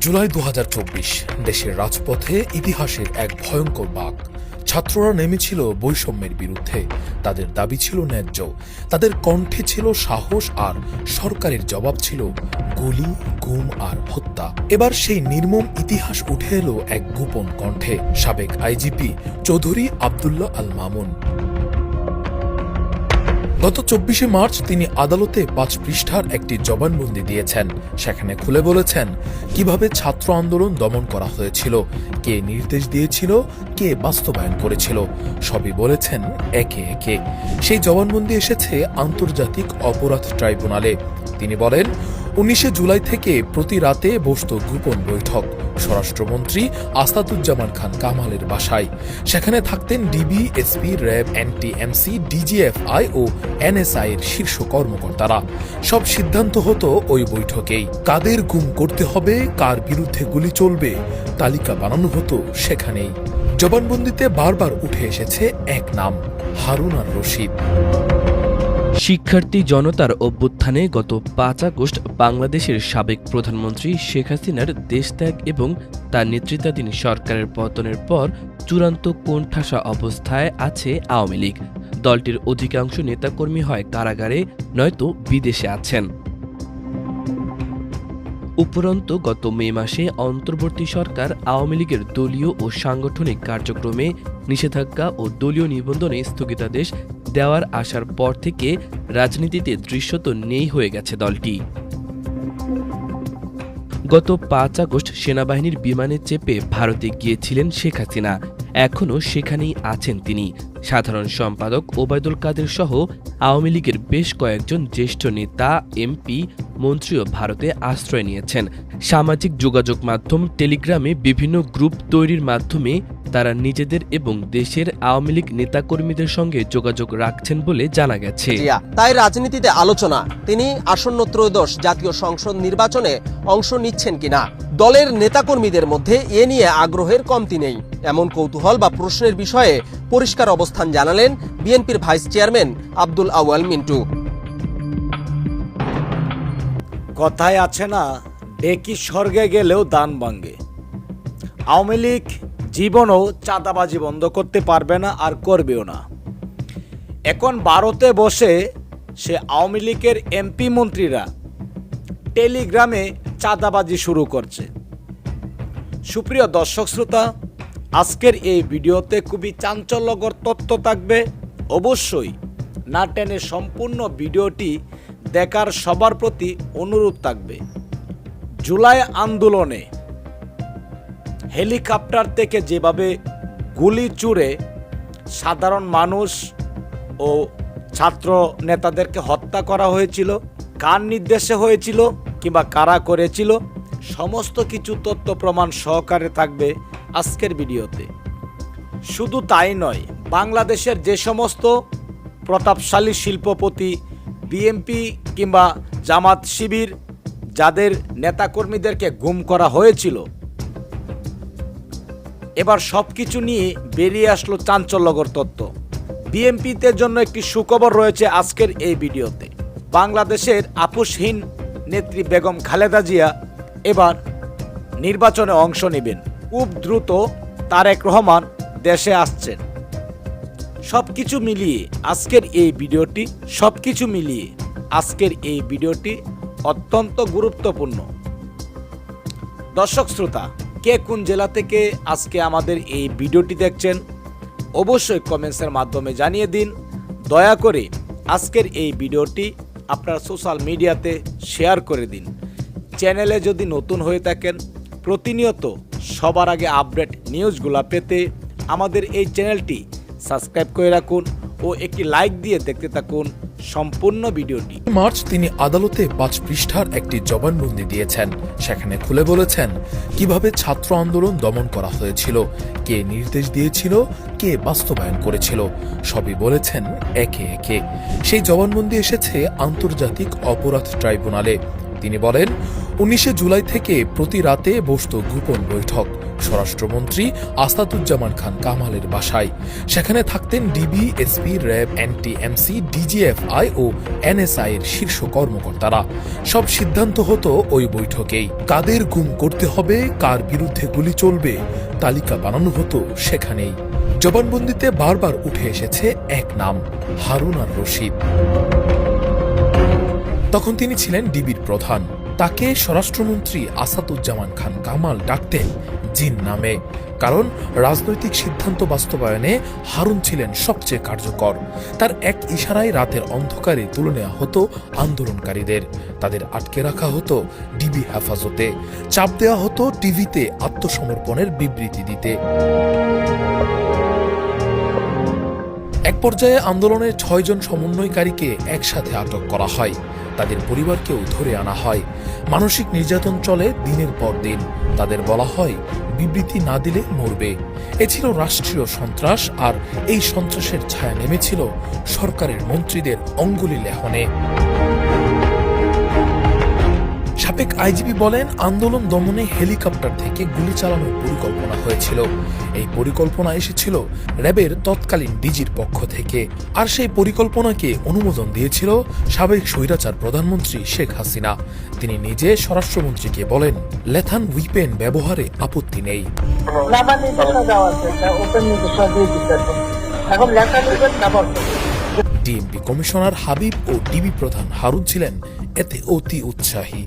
জুলাই দু হাজার চব্বিশ, দেশের রাজপথে ইতিহাসের এক ভয়ঙ্কর বাক ছাত্ররা নেমেছিল বৈষম্যের বিরুদ্ধে। তাদের দাবি ছিল ন্যায্য। তাদের কণ্ঠে ছিল সাহস আর সরকারের জবাব ছিল গুলি, গুম আর হত্যা। এবার সেই নির্মম ইতিহাস উঠে এলো এক গোপন কণ্ঠে। সাবেক আইজিপি চৌধুরী আবদুল্লাহ আল মামুন গত চব্বিশে মার্চ তিনি আদালতে পাঁচ পৃষ্ঠার একটি জবানবন্দি দিয়েছেন। সেখানে খুলে বলেছেন, কীভাবে ছাত্র আন্দোলন দমন করা হয়েছিল, কে নির্দেশ দিয়েছিল, কে বাস্তবায়ন করেছিল, সবই বলেছেন একে একে। সেই জবানবন্দি এসেছে আন্তর্জাতিক অপরাধ ট্রাইব্যুনালে। তিনি বলেন, উনিশে জুলাই থেকে প্রতি রাতে বসত গোপন বৈঠক স্বরাষ্ট্রমন্ত্রী আসাদুজ্জামান খান কামালের বাসায়। সেখানে থাকতেন DB, SP, RAB NTMC DGFI ও এনএসআই এর শীর্ষ কর্মকর্তারা। সব সিদ্ধান্ত হতো ওই বৈঠকেই। কাদের গুম করতে হবে, কার বিরুদ্ধে গুলি চলবে, তালিকা বানানো হতো সেখানেই। জবানবন্দিতে বারবার উঠে এসেছে এক নাম, হারুন আর রশিদ। শিক্ষার্থী জনতার অভ্যুত্থানে গত পাঁচ আগস্ট বাংলাদেশের সাবেক প্রধানমন্ত্রী শেখ হাসিনার দেশত্যাগ এবং তার নেতৃত্বাধীন সরকারের পতনের পর চূড়ান্ত কোণঠাসা অবস্থায় আছে আওয়ামী লীগ। দলটির অধিকাংশ নেতাকর্মী হয় কারাগারে, নয়তো বিদেশে আছেন। উপরন্তু গত মে মাসে অন্তর্বর্তী সরকার আওয়ামী লীগের দলীয় ও সাংগঠনিক কার্যক্রমে নিষেধাজ্ঞা ও দলীয় নিবন্ধনে স্থগিতাদেশ দেওয়ার আসার পর থেকে রাজনীতিতে দৃশ্যত নেই হয়ে গেছে দলটি। গত পাঁচ আগস্ট সেনাবাহিনীর বিমানে চেপে ভারতে গিয়েছিলেন শেখ হাসিনা। এখনও সেখানেই আছেন তিনি। সাধারণ সম্পাদক ওবায়দুল কাদের সহ আওয়ামী লীগের বেশ কয়েকজন জ্যেষ্ঠ নেতা, এমপি, মন্ত্রীও ভারতে আশ্রয় নিয়েছেন। সামাজিক যোগাযোগ মাধ্যম টেলিগ্রামে বিভিন্ন গ্রুপ তৈরির মাধ্যমে তারা নিজেদের এবং দেশের আওয়ামী লীগ নেতাকর্মীদের সঙ্গে যোগাযোগ রাখছেন বলে জানা গেছে। তাই রাজনীতিতে আলোচনা, তিনি আসন্ন ত্রয়োদশ জাতীয় সংসদ নির্বাচনে অংশ নিচ্ছেন কিনা? দলের নেতাকর্মীদের মধ্যে এ নিয়ে আগ্রহের কমতি নেই। এমন কৌতূহল বা প্রশ্নের বিষয়ে পরিষ্কার অবস্থান জানালেন বিএনপির ভাইস চেয়ারম্যান আব্দুল আওয়াল মিন্টু। কথায় আছে না, ডেকি স্বর্গে গেলেও দান ভাঙ্গে আওয়ামী লীগ জীবনও চাঁদাবাজি বন্ধ করতে পারবে না আর করবেও না। এখন ভারতে বসে সে আওয়ামী লীগের এমপি মন্ত্রীরা টেলিগ্রামে চাঁদাবাজি শুরু করছে। সুপ্রিয় দর্শক শ্রোতা আজকের এই ভিডিওতে খুবই চাঞ্চল্যকর তথ্য থাকবে। অবশ্যই না টেনে সম্পূর্ণ ভিডিওটি দেখার সবার প্রতি অনুরোধ থাকবে। জুলাই আন্দোলনে হেলিকপ্টার থেকে যেভাবে গুলি চুরে সাধারণ মানুষ ও ছাত্র নেতাদেরকে হত্যা করা হয়েছিল, কার নির্দেশে হয়েছিল কিংবা কারা করেছিল, সমস্ত কিছু তথ্য প্রমাণ সহকারে থাকবে আজকের ভিডিওতে। শুধু তাই নয়, বাংলাদেশের যে সমস্ত প্রতাপশালী শিল্পপতি বিএমপি কিংবা জামাত শিবির, যাদের নেতাকর্মীদেরকে গুম করা হয়েছিল, এবার সব কিছু নিয়ে বেরিয়ে আসলো চাঞ্চল্যকর তত্ত্ব বিএমপিতে জন্য একটি সুখবর রয়েছে আজকের এই ভিডিওতে। বাংলাদেশের আপোষহীন নেত্রী বেগম খালেদা জিয়া এবার নির্বাচনে অংশ নেবেন। খুব দ্রুত তারেক রহমান দেশে আসছেন। সব কিছু মিলিয়ে আজকের এই ভিডিওটি সব কিছু মিলিয়ে আজকের এই ভিডিওটি অত্যন্ত গুরুত্বপূর্ণ। দর্শক শ্রোতা, কে কোন জেলা থেকে আজকে আমাদের এই ভিডিওটি দেখছেন, অবশ্যই কমেন্টসের মাধ্যমে জানিয়ে দিন। দয়া করে আজকের এই ভিডিওটি আপনার সোশ্যাল মিডিয়াতে শেয়ার করে দিন। চ্যানেলে যদি নতুন হয়ে থাকেন, প্রতিনিয়ত সবার আগে আপডেট নিউজগুলো পেতে আমাদের এই চ্যানেলটি সাবস্ক্রাইব করে রাখুন ও একটি লাইক দিয়ে দেখতে থাকুন সম্পূর্ণ ভিডিওটি। মার্চ তিনি আদালতে পাঁচ পৃষ্ঠার একটি জবানবন্দি দিয়েছেন। সেখানে খুলে বলেছেন, কীভাবে ছাত্র আন্দোলন দমন করা হয়েছিল, কে নির্দেশ দিয়েছিল, কে বাস্তবায়ন করেছিল, সবই বলেছেন একে একে। সেই জবানবন্দি এসেছে আন্তর্জাতিক অপরাধ ট্রাইব্যুনালে। তিনি বলেন, উনিশে জুলাই থেকে প্রতি রাতে বসত গোপন বৈঠক। স্বরাষ্ট্রমন্ত্রী আসাদুজ্জামান খান কামালের বাসায়। সেখানে থাকতেন DB, SP, RAB NTMC DGFI ও এনএসআই এর শীর্ষ কর্মকর্তারা। সব সিদ্ধান্ত হতো ওই বৈঠকেই। কাদের গুম করতে হবে, কার বিরুদ্ধে গুলি চলবে, তালিকা বানানো হতো সেখানেই। জবানবন্দিতে বারবার উঠে এসেছে এক নাম, হারুন আর রশিদ। তখন তিনি ছিলেন ডিবির প্রধান। তাকে স্বরাষ্ট্রমন্ত্রী আসাদুজ্জামান খান কামাল ডাকতেন জিন নামে। কারণ রাজনৈতিক সিদ্ধান্ত বাস্তবায়নে হারুন ছিলেন সবচেয়ে কার্যকর। তার এক ইশারায় রাতের অন্ধকারে তুলে নেওয়া হতো আন্দোলনকারীদের। তাদের আটকে রাখা হতো ডিবি হেফাজতে। চাপ দেওয়া হতো টিভিতে আত্মসমর্পণের বিবৃতি দিতে। এক পর্যায়ে আন্দোলনের ছয়জন সমন্বয়কারীকে একসাথে আটক করা হয়। তাদের পরিবারকেও ধরে আনা হয়। মানসিক নির্যাতন চলে দিনের পর দিন। তাদের বলা হয়, বিবৃতি না দিলে মরবে। এ ছিল রাষ্ট্রীয় সন্ত্রাস আর এই সন্ত্রাসের ছায়া নেমেছিল সরকারের মন্ত্রীদের অঙ্গুলি লেহনে। সাবেক আইজিপি বলেন, আন্দোলন দমনে হেলিকপ্টার থেকে গুলি চালানোর পরিকল্পনা হয়েছিল। এই পরিকল্পনা এসেছিল র্যাবের তৎকালীন ডিজির পক্ষ থেকে। আর সেই পরিকল্পনাকে অনুমোদন দিয়েছিল সাবেক স্বৈরাচার প্রধানমন্ত্রী শেখ হাসিনা। তিনি নিজে স্বরাষ্ট্রমন্ত্রীকে বলেন, লেথান উইপেন ব্যবহারে আপত্তি নেই। ডিএমপি কমিশনার হাবিব ও ডিবি প্রধান হারুন ছিলেন, এতে অতি উৎসাহী।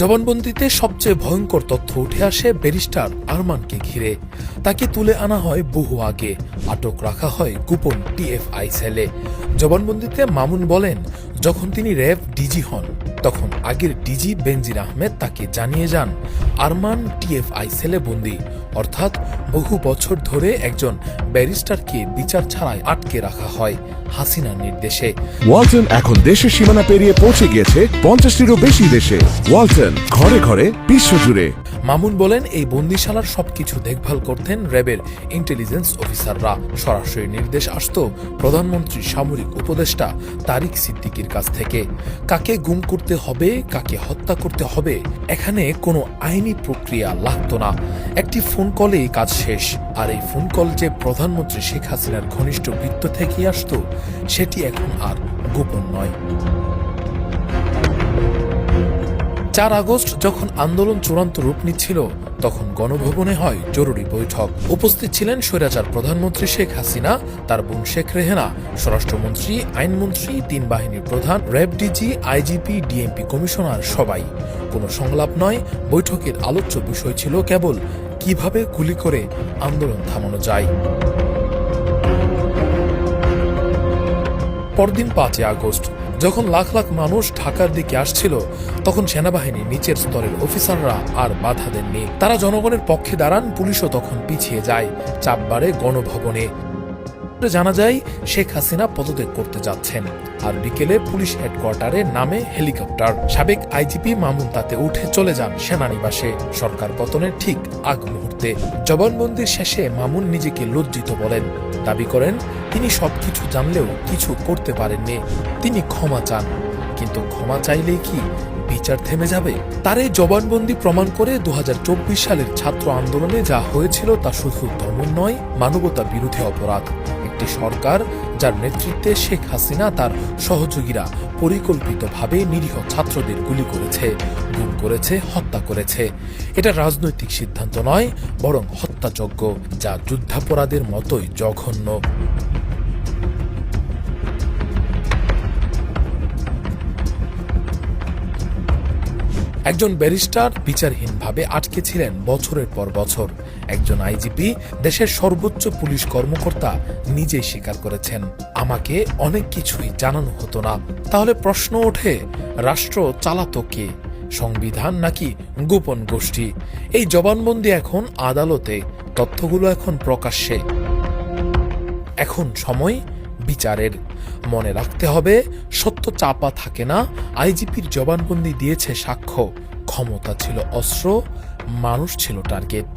জবানবন্দিতে সবচেয়ে ভয়ঙ্কর তথ্য উঠে আসে ব্যারিস্টার আরমানকে ঘিরে। তাকে তুলে আনা হয় বহু আগে। আটক রাখা হয় গোপন টিএফআই সেলে। জবানবন্দিতে মামুন বলেন, যখন তিনি র্যাব ডিজি হন। তখন আগের ডিজি বেনজির আহমেদ তাকে জানিয়ে যান, আরমান টিএফআই সেলে বন্দি অর্থাৎ বহু বছর ধরে একজন ব্যারিস্টারকে বিচার ছাড়াই আটকে রাখা হয় হাসিনার নির্দেশে। ওয়ালটন এখন দেশের সীমানা পেরিয়ে পৌঁছে গিয়েছে পঞ্চাশটিরও বেশি দেশে। ওয়ালটন ঘরে ঘরে বিশ্বজুড়ে। মামুন বলেন, এই বন্দিশালার সবকিছু দেখভাল করতেন র্যাবের ইন্টেলিজেন্স অফিসাররা সরাসরি নির্দেশ আসত প্রধানমন্ত্রী সামরিক উপদেষ্টা তারিক সিদ্দিকির কাছ থেকে। কাকে গুম করতে হবে, কাকে হত্যা করতে হবে, এখানে কোনো আইনি প্রক্রিয়া লাগতো না। একটি ফোন কলেই কাজ শেষ, আর এই ফোন কল যে প্রধানমন্ত্রী শেখ হাসিনার ঘনিষ্ঠ বৃত্ত থেকেই আসত, সেটি এখন আর গোপন নয়। চার আগস্ট যখন আন্দোলন চূড়ান্ত রূপ নিচ্ছিল, তখন গণভবনে হয় জরুরি বৈঠক। উপস্থিত ছিলেন স্বৈরাচার প্রধানমন্ত্রী শেখ হাসিনা, তার বোন শেখ রেহেনা, স্বরাষ্ট্রমন্ত্রী, আইনমন্ত্রী, তিন বাহিনীর প্রধান, RAB DG, IGP, DMP commissioner সবাই। কোনো সংলাপ নয়, বৈঠকের আলোচ্য বিষয় ছিল কেবল কীভাবে গুলি করে আন্দোলন থামানো যায়। পরদিন পাঁচই আগস্ট যখন লাখ লাখ মানুষ ঢাকার দিকে আসছিল, তখন সেনাবাহিনী নিচের স্তরের অফিসাররা আর বাধা দেননি। তারা জনগণের পক্ষে দাঁড়ান, পুলিশও তখন পিছিয়ে যায় চাপ বাড়ে গণভবনে। জানা যায়, শেখ হাসিনা পদত্যাগ করতে যাচ্ছেন আর বিকেলে পুলিশ হেডকোয়ার্টারে নামে হেলিকপ্টার। সাবেক আইজিপি মামুন তাতে উঠে চলে যান সেনানিবাসে। সরকার পতনের ঠিক আগ মুহূর্তে। জবানবন্দির শেষে মামুন নিজেকে লজ্জিত বলেন। দাবি করেন তিনি সবকিছু জানলেও কিছু করতে পারেননি। তিনি ক্ষমা চান। কিন্তু ক্ষমা চাইলেই কি বিচার থেমে যাবে? তার এই জবানবন্দি প্রমাণ করে দু হাজার চব্বিশ সালের ছাত্র আন্দোলনে যা হয়েছিল তা শুধু দমন নয়, মানবতা বিরোধী অপরাধ। একটি সরকার যার নেতৃত্বে শেখ হাসিনা তার সহযোগীরা পরিকল্পিতভাবে নিরীহ ছাত্রদের গুলি করেছে, গুম করেছে, হত্যা করেছে। এটা রাজনৈতিক সিদ্ধান্ত নয়, বরং হত্যাযজ্ঞ, যা যুদ্ধাপরাধের মতোই জঘন্য। একজন ব্যারিস্টার বিচারহীনভাবে আটকে ছিলেন বছরের পর বছর। একজন আইজিপি, দেশের সর্বোচ্চ পুলিশ কর্মকর্তা নিজেই স্বীকার করেছেন। আমাকে অনেক কিছুই জানানো হতো না। তাহলে প্রশ্ন ওঠে, রাষ্ট্র চালাতো কে? সংবিধান নাকি গোপন গোষ্ঠী? এই জবানবন্দি এখন আদালতে, তথ্যগুলো এখন প্রকাশ্যে। এখন সময় বিচারের মনে রাখতে হবে। সত্য চাপা থাকে না। আইজিপির জবানবন্দি দিয়েছে সাক্ষ্য। ক্ষমতা ছিল অস্ত্র, মানুষ ছিল টার্গেট।